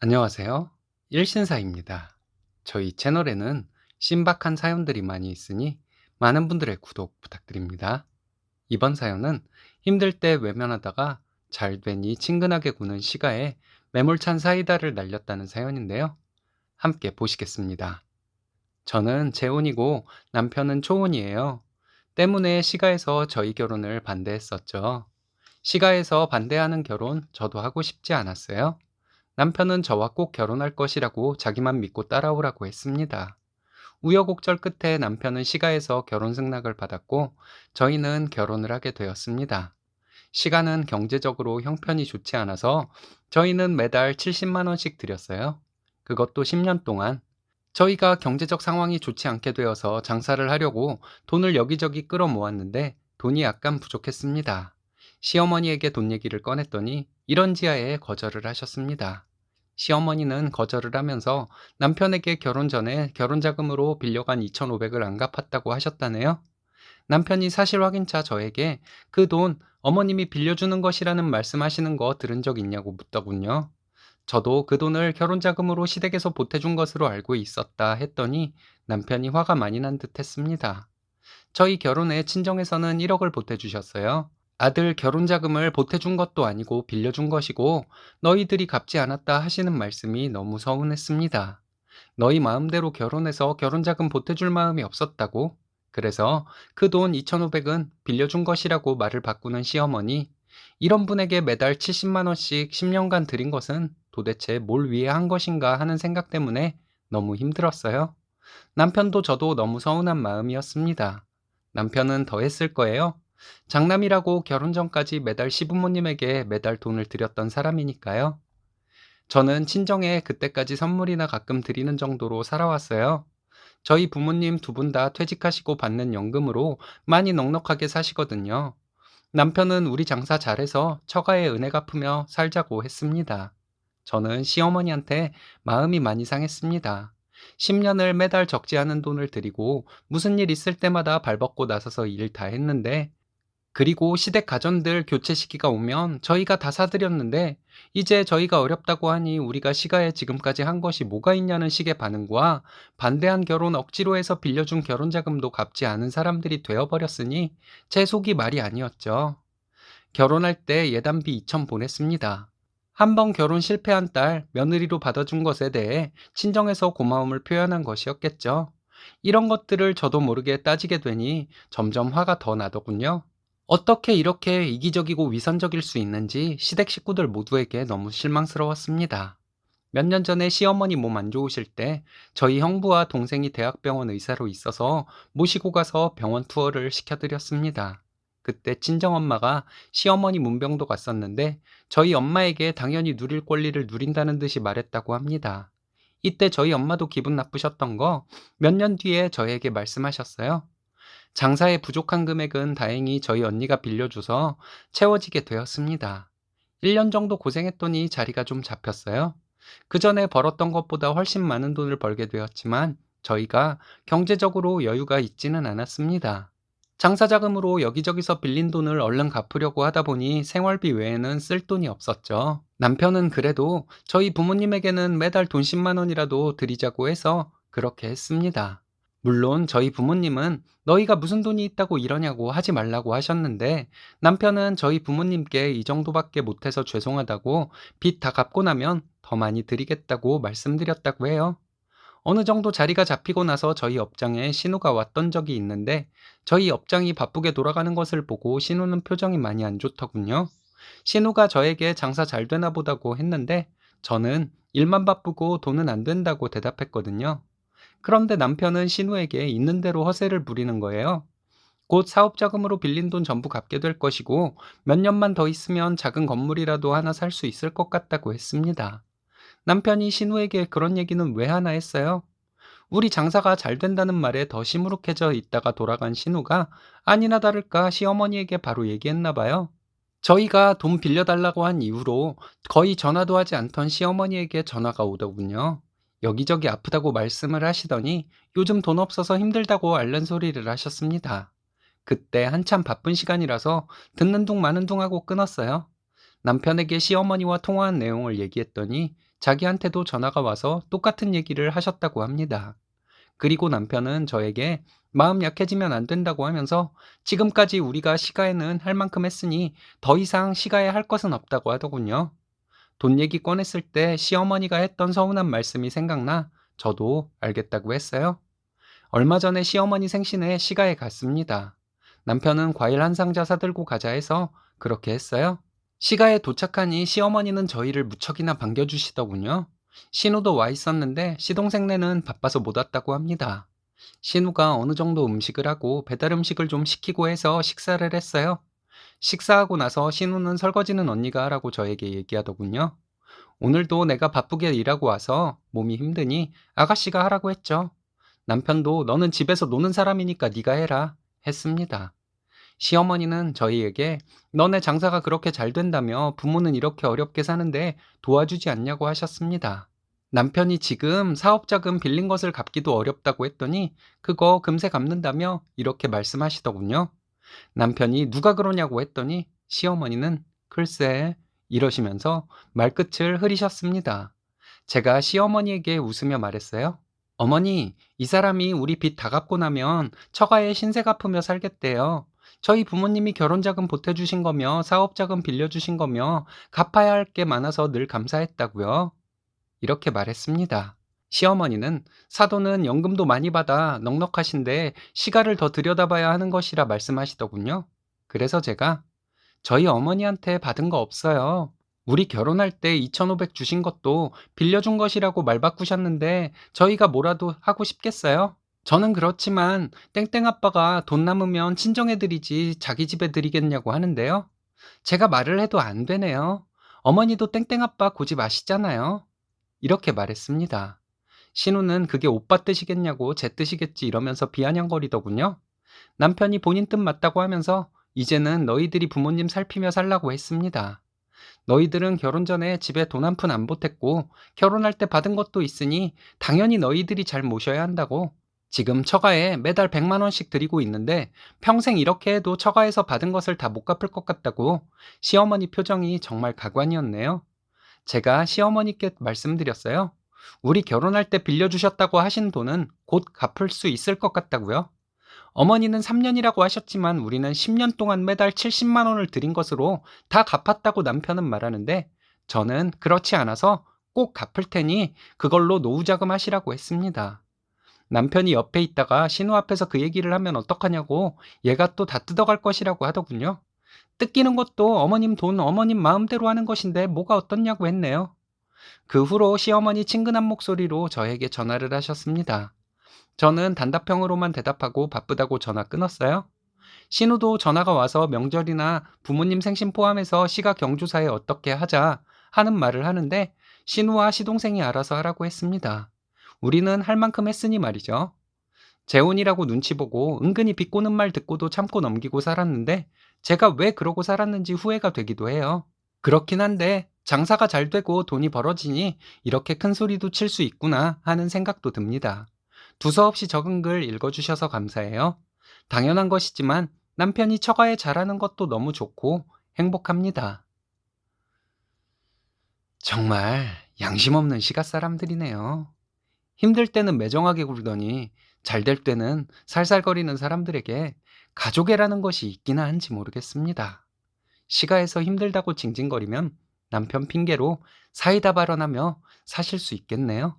안녕하세요. 일신사입니다. 저희 채널에는 신박한 사연들이 많이 있으니 많은 분들의 구독 부탁드립니다. 이번 사연은 힘들 때 외면하다가 잘 되니 친근하게 구는 시가에 매몰찬 사이다를 날렸다는 사연인데요. 함께 보시겠습니다. 저는 재혼이고 남편은 초혼이에요. 때문에 시가에서 저희 결혼을 반대했었죠. 시가에서 반대하는 결혼 저도 하고 싶지 않았어요. 남편은 저와 꼭 결혼할 것이라고 자기만 믿고 따라오라고 했습니다. 우여곡절 끝에 남편은 시가에서 결혼 승낙을 받았고 저희는 결혼을 하게 되었습니다. 시가는 경제적으로 형편이 좋지 않아서 저희는 매달 70만 원씩 드렸어요. 그것도 10년 동안. 저희가 경제적 상황이 좋지 않게 되어서 장사를 하려고 돈을 여기저기 끌어 모았는데 돈이 약간 부족했습니다. 시어머니에게 돈 얘기를 꺼냈더니 이런 지하에 거절을 하셨습니다. 시어머니는 거절을 하면서 남편에게 결혼 전에 결혼 자금으로 빌려간 2,500을 안 갚았다고 하셨다네요. 남편이 사실 확인차 저에게 그 돈 어머님이 빌려주는 것이라는 말씀하시는 거 들은 적 있냐고 묻더군요. 저도 그 돈을 결혼 자금으로 시댁에서 보태준 것으로 알고 있었다 했더니 남편이 화가 많이 난 듯 했습니다. 저희 결혼에 친정에서는 1억을 보태주셨어요. 아들 결혼 자금을 보태준 것도 아니고 빌려준 것이고 너희들이 갚지 않았다 하시는 말씀이 너무 서운했습니다. 너희 마음대로 결혼해서 결혼 자금 보태줄 마음이 없었다고? 그래서 그 돈 2,500은 빌려준 것이라고 말을 바꾸는 시어머니. 이런 분에게 매달 70만 원씩 10년간 드린 것은 도대체 뭘 위해 한 것인가 하는 생각 때문에 너무 힘들었어요. 남편도 저도 너무 서운한 마음이었습니다. 남편은 더 했을 거예요. 장남이라고 결혼 전까지 매달 시부모님에게 매달 돈을 드렸던 사람이니까요. 저는 친정에 그때까지 선물이나 가끔 드리는 정도로 살아왔어요. 저희 부모님 두 분 다 퇴직하시고 받는 연금으로 많이 넉넉하게 사시거든요. 남편은 우리 장사 잘해서 처가에 은혜 갚으며 살자고 했습니다. 저는 시어머니한테 마음이 많이 상했습니다. 10년을 매달 적지 않은 돈을 드리고 무슨 일 있을 때마다 발벗고 나서서 일 다 했는데 그리고 시댁 가전들 교체 시기가 오면 저희가 다 사드렸는데 이제 저희가 어렵다고 하니 우리가 시가에 지금까지 한 것이 뭐가 있냐는 식의 반응과 반대한 결혼 억지로 해서 빌려준 결혼 자금도 갚지 않은 사람들이 되어버렸으니 제 속이 말이 아니었죠. 결혼할 때 예단비 2천 보냈습니다. 한 번 결혼 실패한 딸 며느리로 받아준 것에 대해 친정에서 고마움을 표현한 것이었겠죠. 이런 것들을 저도 모르게 따지게 되니 점점 화가 더 나더군요. 어떻게 이렇게 이기적이고 위선적일 수 있는지 시댁 식구들 모두에게 너무 실망스러웠습니다. 몇 년 전에 시어머니 몸 안 좋으실 때 저희 형부와 동생이 대학병원 의사로 있어서 모시고 가서 병원 투어를 시켜드렸습니다. 그때 친정엄마가 시어머니 문병도 갔었는데 저희 엄마에게 당연히 누릴 권리를 누린다는 듯이 말했다고 합니다. 이때 저희 엄마도 기분 나쁘셨던 거 몇 년 뒤에 저에게 말씀하셨어요. 장사에 부족한 금액은 다행히 저희 언니가 빌려줘서 채워지게 되었습니다. 1년 정도 고생했더니 자리가 좀 잡혔어요. 그 전에 벌었던 것보다 훨씬 많은 돈을 벌게 되었지만 저희가 경제적으로 여유가 있지는 않았습니다. 장사 자금으로 여기저기서 빌린 돈을 얼른 갚으려고 하다 보니 생활비 외에는 쓸 돈이 없었죠. 남편은 그래도 저희 부모님에게는 매달 돈 10만 원이라도 드리자고 해서 그렇게 했습니다. 물론 저희 부모님은 너희가 무슨 돈이 있다고 이러냐고 하지 말라고 하셨는데 남편은 저희 부모님께 이 정도밖에 못해서 죄송하다고 빚 다 갚고 나면 더 많이 드리겠다고 말씀드렸다고 해요. 어느 정도 자리가 잡히고 나서 저희 업장에 신우가 왔던 적이 있는데 저희 업장이 바쁘게 돌아가는 것을 보고 신우는 표정이 많이 안 좋더군요. 신우가 저에게 장사 잘 되나 보다고 했는데 저는 일만 바쁘고 돈은 안 된다고 대답했거든요. 그런데 남편은 신우에게 있는 대로 허세를 부리는 거예요. 곧 사업 자금으로 빌린 돈 전부 갚게 될 것이고 몇 년만 더 있으면 작은 건물이라도 하나 살 수 있을 것 같다고 했습니다. 남편이 신우에게 그런 얘기는 왜 하나 했어요? 우리 장사가 잘 된다는 말에 더 시무룩해져 있다가 돌아간 신우가 아니나 다를까 시어머니에게 바로 얘기했나 봐요. 저희가 돈 빌려달라고 한 이후로 거의 전화도 하지 않던 시어머니에게 전화가 오더군요. 여기저기 아프다고 말씀을 하시더니 요즘 돈 없어서 힘들다고 앓는 소리를 하셨습니다. 그때 한참 바쁜 시간이라서 듣는 둥 마는 둥 하고 끊었어요. 남편에게 시어머니와 통화한 내용을 얘기했더니 자기한테도 전화가 와서 똑같은 얘기를 하셨다고 합니다. 그리고 남편은 저에게 마음 약해지면 안 된다고 하면서 지금까지 우리가 시가에는 할 만큼 했으니 더 이상 시가에 할 것은 없다고 하더군요. 돈 얘기 꺼냈을 때 시어머니가 했던 서운한 말씀이 생각나 저도 알겠다고 했어요. 얼마 전에 시어머니 생신에 시가에 갔습니다. 남편은 과일 한 상자 사들고 가자 해서 그렇게 했어요. 시가에 도착하니 시어머니는 저희를 무척이나 반겨주시더군요. 신우도 와 있었는데 시동생네는 바빠서 못 왔다고 합니다. 신우가 어느 정도 음식을 하고 배달 음식을 좀 시키고 해서 식사를 했어요. 식사하고 나서 신우는 설거지는 언니가 하라고 저에게 얘기하더군요. 오늘도 내가 바쁘게 일하고 와서 몸이 힘드니 아가씨가 하라고 했죠. 남편도 너는 집에서 노는 사람이니까 네가 해라 했습니다. 시어머니는 저희에게 너네 장사가 그렇게 잘 된다며 부모는 이렇게 어렵게 사는데 도와주지 않냐고 하셨습니다. 남편이 지금 사업자금 빌린 것을 갚기도 어렵다고 했더니 그거 금세 갚는다며 이렇게 말씀하시더군요. 남편이 누가 그러냐고 했더니 시어머니는 글쎄 이러시면서 말끝을 흐리셨습니다. 제가 시어머니에게 웃으며 말했어요. 어머니, 이 사람이 우리 빚 다 갚고 나면 처가에 신세 갚으며 살겠대요. 저희 부모님이 결혼자금 보태주신 거며 사업자금 빌려주신 거며 갚아야 할 게 많아서 늘 감사했다고요. 이렇게 말했습니다. 시어머니는 사돈은 연금도 많이 받아 넉넉하신데 시가를 더 들여다봐야 하는 것이라 말씀하시더군요. 그래서 제가 저희 어머니한테 받은 거 없어요. 우리 결혼할 때 2,500 주신 것도 빌려준 것이라고 말 바꾸셨는데 저희가 뭐라도 하고 싶겠어요? 저는 그렇지만 땡땡 아빠가 돈 남으면 친정에 드리지 자기 집에 드리겠냐고 하는데요. 제가 말을 해도 안 되네요. 어머니도 땡땡 아빠 고집 아시잖아요. 이렇게 말했습니다. 신우는 그게 오빠 뜻이겠냐고 제 뜻이겠지 이러면서 비아냥거리더군요. 남편이 본인 뜻 맞다고 하면서 이제는 너희들이 부모님 살피며 살라고 했습니다. 너희들은 결혼 전에 집에 돈 한 푼 안 보탰고 결혼할 때 받은 것도 있으니 당연히 너희들이 잘 모셔야 한다고. 지금 처가에 매달 100만 원씩 드리고 있는데 평생 이렇게 해도 처가에서 받은 것을 다 못 갚을 것 같다고 시어머니 표정이 정말 가관이었네요. 제가 시어머니께 말씀드렸어요. 우리 결혼할 때 빌려주셨다고 하신 돈은 곧 갚을 수 있을 것 같다고요. 어머니는 3년이라고 하셨지만 우리는 10년 동안 매달 70만 원을 드린 것으로 다 갚았다고 남편은 말하는데 저는 그렇지 않아서 꼭 갚을 테니 그걸로 노후자금 하시라고 했습니다. 남편이 옆에 있다가 신우 앞에서 그 얘기를 하면 어떡하냐고 얘가 또 다 뜯어갈 것이라고 하더군요. 뜯기는 것도 어머님 돈 어머님 마음대로 하는 것인데 뭐가 어떻냐고 했네요. 그 후로 시어머니 친근한 목소리로 저에게 전화를 하셨습니다. 저는 단답형으로만 대답하고 바쁘다고 전화 끊었어요. 신우도 전화가 와서 명절이나 부모님 생신 포함해서 시가 경조사에 어떻게 하자 하는 말을 하는데 신우와 시동생이 알아서 하라고 했습니다. 우리는 할 만큼 했으니 말이죠. 재혼이라고 눈치 보고 은근히 비꼬는 말 듣고도 참고 넘기고 살았는데 제가 왜 그러고 살았는지 후회가 되기도 해요. 그렇긴 한데 장사가 잘 되고 돈이 벌어지니 이렇게 큰 소리도 칠 수 있구나 하는 생각도 듭니다. 두서없이 적은 글 읽어주셔서 감사해요. 당연한 것이지만 남편이 처가에 잘하는 것도 너무 좋고 행복합니다. 정말 양심 없는 시가 사람들이네요. 힘들 때는 매정하게 굴더니 잘 될 때는 살살거리는 사람들에게 가족애라는 것이 있기나 한지 모르겠습니다. 시가에서 힘들다고 징징거리면 남편 핑계로 사이다 발언하며 사실 수 있겠네요.